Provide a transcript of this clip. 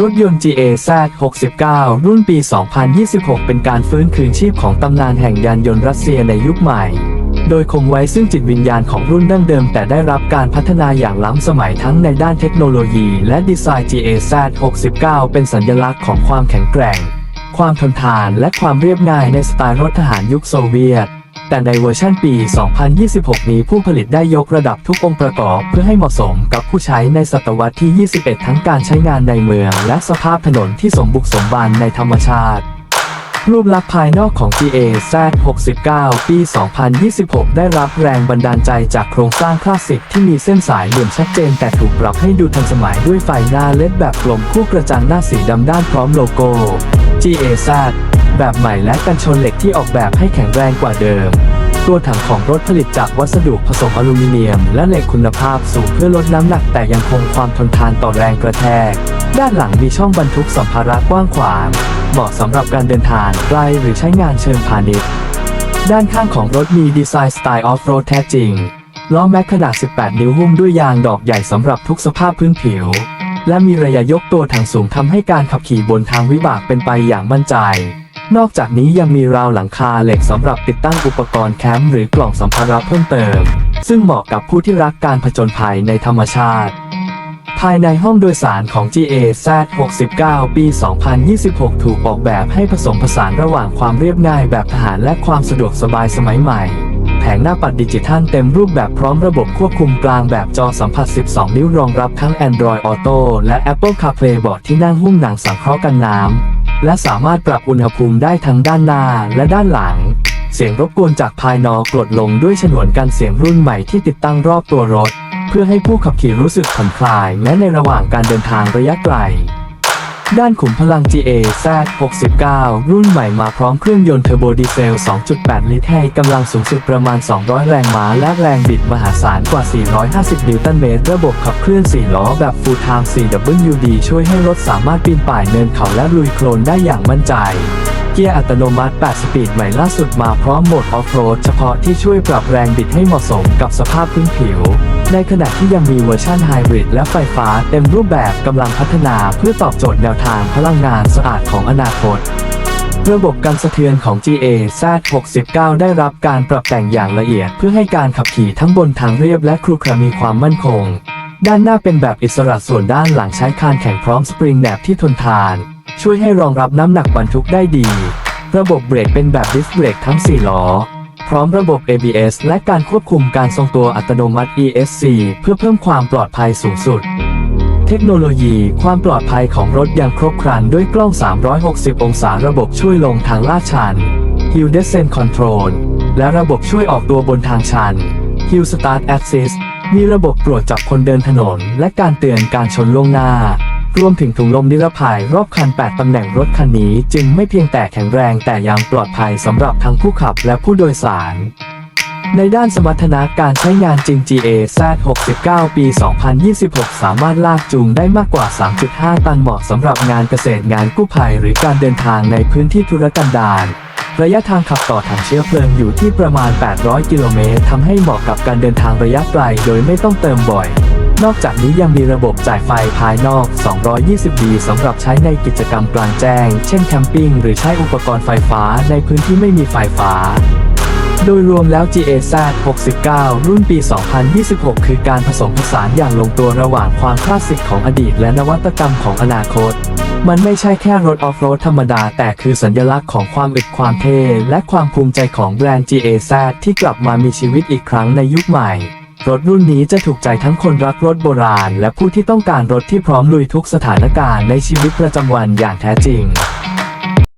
รถยนต์ GA Z69 รุ่นปี 2026 เป็นการฟื้นคืนชีพของตำนานแห่งยานยนต์รัสเซียในยุคใหม่ โดยคงไว้ซึ่งจิตวิญญาณของรุ่นดั้งเดิม แต่ได้รับการพัฒนาอย่างล้ำสมัยทั้งในด้านเทคโนโลยีและดีไซน์ GA Z69 เป็นสัญลักษณ์ของความแข็งแกร่ง ความทนทานและความเรียบง่ายในสไตล์รถทหารยุคโซเวียต แต่ในเวอร์ชันปี 2026 นี้ผู้ผลิตได้ยกระดับทุกองค์ประกอบ เพื่อให้เหมาะสมกับผู้ใช้ในศตวรรษที่ 21 ทั้งการใช้งานในเมือง และสภาพถนนที่สมบุกสมบันในธรรมชาติ รูปลักษณ์ภายนอกของ GA Z69 ปี 2026 ได้รับแรงบันดาลใจจากโครงสร้างคลาสสิกที่มีเส้นสายเหลี่ยมชัดเจนแต่ถูกปรับให้ดูทันสมัยด้วยไฟหน้าเลดแบบกลมคู่กระจังหน้าสีดำด้านพร้อมโลโก้ GA Z แบบใหม่และกันชนเหล็กที่ออกแบบให้แข็งแรงกว่าเดิม ตัวถังของรถผลิตจากวัสดุผสมอลูมิเนียม และเหล็กคุณภาพสูงเพื่อลดน้ำหนักแต่ยังคงความทนทานต่อแรงกระแทก ด้านหลังมีช่องบรรทุกสัมภาระกว้างขวาง เหมาะสำหรับการเดินทางไกลหรือใช้งานเชิงพาณิชย์ ด้านข้างของรถมีดีไซน์สไตล์ออฟโรดแท้จริงล้อแม็กขนาด 18 นิ้วหุ้มด้วยยางดอกใหญ่สำหรับทุกสภาพพื้นผิว และมีระยะยกตัวถังสูงทำให้การขับขี่บนทางวิบากเป็นไปอย่างมั่นใจ นอกจากนี้ยังมีราวหลังคาเหล็กสำหรับติดตั้งอุปกรณ์แคมป์หรือกล่องสัมภาระเพิ่มเติม ซึ่งเหมาะกับผู้ที่รักการผจญภัยในธรรมชาติ ภายในห้องโดยสารของ GA Z69 ปี 2026 ถูกออกแบบให้ผสมผสานระหว่างความเรียบง่ายแบบทหารและความสะดวกสบายสมัยใหม่ แผงหน้าปัดดิจิทัลเต็มรูปแบบพร้อมระบบควบคุมกลางแบบจอสัมผัส 12 นิ้วรองรับทั้ง Android Auto และ Apple CarPlay เบาะที่นั่งหุ้มหนังสังเคราะห์กันน้ำ และสามารถปรับอุณหภูมิได้ทั้งด้านหน้าและด้านหลัง เสียงรบกวนจากภายนอกลดลงด้วยฉนวนกันเสียงรุ่นใหม่ที่ติดตั้งรอบตัวรถ เพื่อให้ผู้ขับขี่รู้สึกผ่อนคลายแม้ในระหว่างการเดินทางระยะไกล ด้านขุมพลัง GA Z69 รุ่นใหม่มาพร้อมเครื่องยนต์เทอร์โบดีเซล 2.8 ลิตรให้กำลังสูงสุดประมาณ 200 แรงม้า และแรงบิดมหาศาลกว่า 450 นิวตันเมตร ระบบขับเคลื่อน 4 ล้อแบบ Full Time 4WD ช่วยให้รถสามารถปีนป่ายเนินเขาและลุยโคลนได้อย่างมั่นใจเกียร์อัตโนมัติ 8 สปีดใหม่ล่าสุดมาพร้อมโหมดออฟโรดเฉพาะที่ช่วยปรับแรงบิดให้เหมาะสมกับสภาพพื้นผิว ในขณะที่ยังมีเวอร์ชันไฮบริดและไฟฟ้าเต็มรูปแบบกำลังพัฒนาเพื่อตอบโจทย์แนวทางพลังงานสะอาดของอนาคต ระบบการสะเทือนของ GA Z69 ได้รับการปรับแต่งอย่างละเอียด เพื่อให้การขับขี่ทั้งบนทางเรียบและครุขระมีความมั่นคง ด้านหน้าเป็นแบบอิสระส่วนด้านหลังใช้คานแข็งพร้อมสปริงแหนบที่ทนทาน ช่วยให้รองรับน้ำหนักบรรทุกได้ดี ระบบเบรกเป็นแบบดิสเบรกทั้ง 4 ล้อ ร้อมระบบ ABS และการควบคุมการทรงตัวอัตโนมัติ ESC เพื่อเพิ่มความปลอดภัยสูงสุด เทคโนโลยีความปลอดภัยของรถยังครบครันด้วยกล้อง 360 องศาระบบช่วยลงทางลาดชัน Hill Descent Control และระบบช่วยออกตัวบนทางชัน Hill Start Assist มีระบบตรวจจับคนเดินถนน และการเตือนการชนล่วงหน้า รวมถึงถุงลมนิรภัยรอบคัน 8 ตำแหน่งรถคันนี้จึงไม่เพียงแต่แข็งแรงแต่ยังปลอดภัยสำหรับทั้งผู้ขับและผู้โดยสาร ในด้านสมรรถนะการใช้งานจริง GA Z69 ปี 2026 สามารถลากจูงได้มากกว่า 3.5 ตันเหมาะสำหรับงานเกษตรงานกู้ภัยหรือการเดินทางในพื้นที่ธุรกันดารระยะทางขับต่อถังเชื้อเพลิงอยู่ที่ประมาณ 800 กิโลเมตรทำให้เหมาะกับการเดินทางระยะไกลโดยไม่ต้องเติมบ่อย นอกจากนี้ยังมีระบบจ่ายไฟภายนอก 220V สำหรับใช้ในกิจกรรมกลางแจ้ง เช่นแคมปิ้งหรือใช้อุปกรณ์ไฟฟ้าในพื้นที่ไม่มีไฟฟ้าโดยรวมแล้ว GAZ 69 รุ่นปี 2026 คือการผสมผสานอย่างลงตัวระหว่างความคลาสสิกของอดีตและนวัตกรรมของอนาคต มันไม่ใช่แค่รถออฟโรดธรรมดา แต่คือสัญลักษณ์ของความอึดความเท่และความภูมิใจของแบรนด์ GAZ ที่กลับมามีชีวิตอีกครั้งในยุคใหม่ รถรุ่นนี้จะถูกใจทั้งคนรักรถโบราณ และผู้ที่ต้องการรถที่พร้อมลุยทุกสถานการณ์ในชีวิตประจำวันอย่างแท้จริง